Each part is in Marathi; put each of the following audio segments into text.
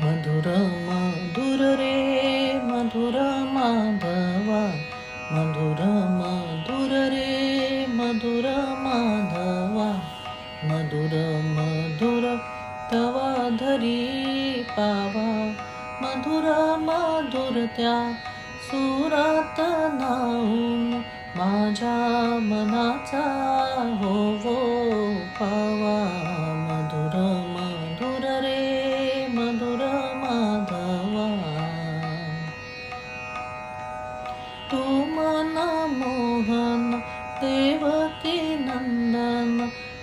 मधुर मधुर रे मधुर माधवा. मधुर मधुर रे मधुर माधवा. मधुर मधुर तवा धरी पावा. मधुर मधुर त्या सुरात नाऊन माझ्या मनाचा हो.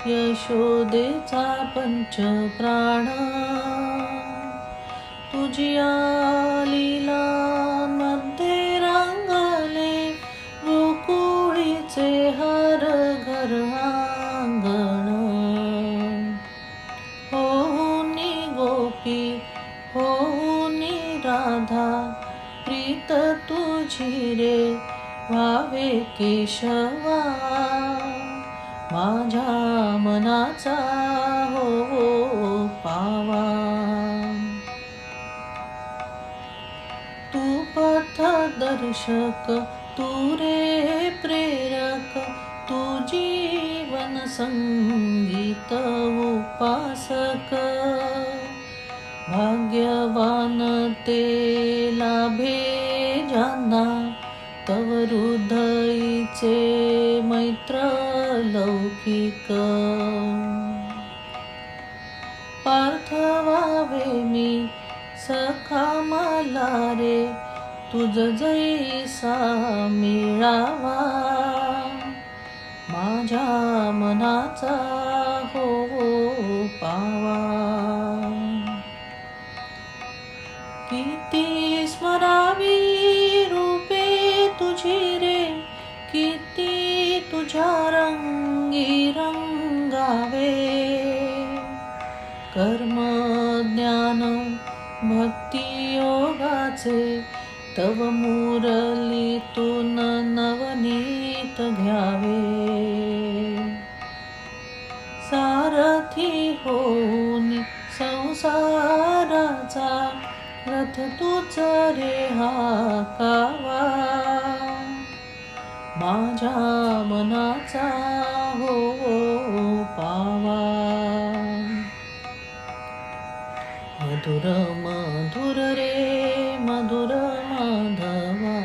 यशोदेचा पंच प्राण तुझिया लीला मध्ये रंगले गोकुळीचे हर घर अंगण होनी गोपी होनी राधा प्रीत तुझी रे व्हावे केशवा. माझ्या मनाचा हो, हो पावा. तू पथदर्शक तू रे प्रेरक तू जीवन संगीत उपासक. भाग्यवान ते लाभे ज्यांना तव हृदयचे लौकिक पार्थवावे मी सखा मला रे तुझ जैसा मिळावा. माझ्या मनाचा हो पावा. कर्म ज्ञान भक्तियोगाचे तव मुरलीतून नवनीत घ्यावे. सारथी होऊन संसाराचा रथ तूच रे हाकावा माझ्या मनाचा हो पावा. मधुर मधुर रे मधुर माधवा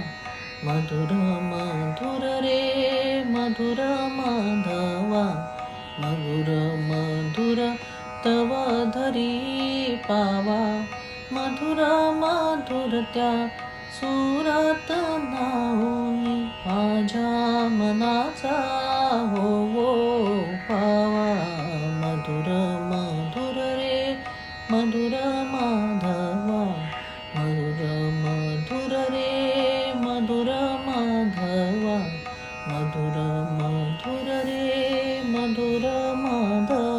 मधुर मधुर रे मधुर माधवा मधुर मधुर तव धरी पावा मधुर मधुर त्या सुरात नाऊनी माझ्या मनाचा हो पावा मधुर मधुर रे मधुर ಮೋದೋ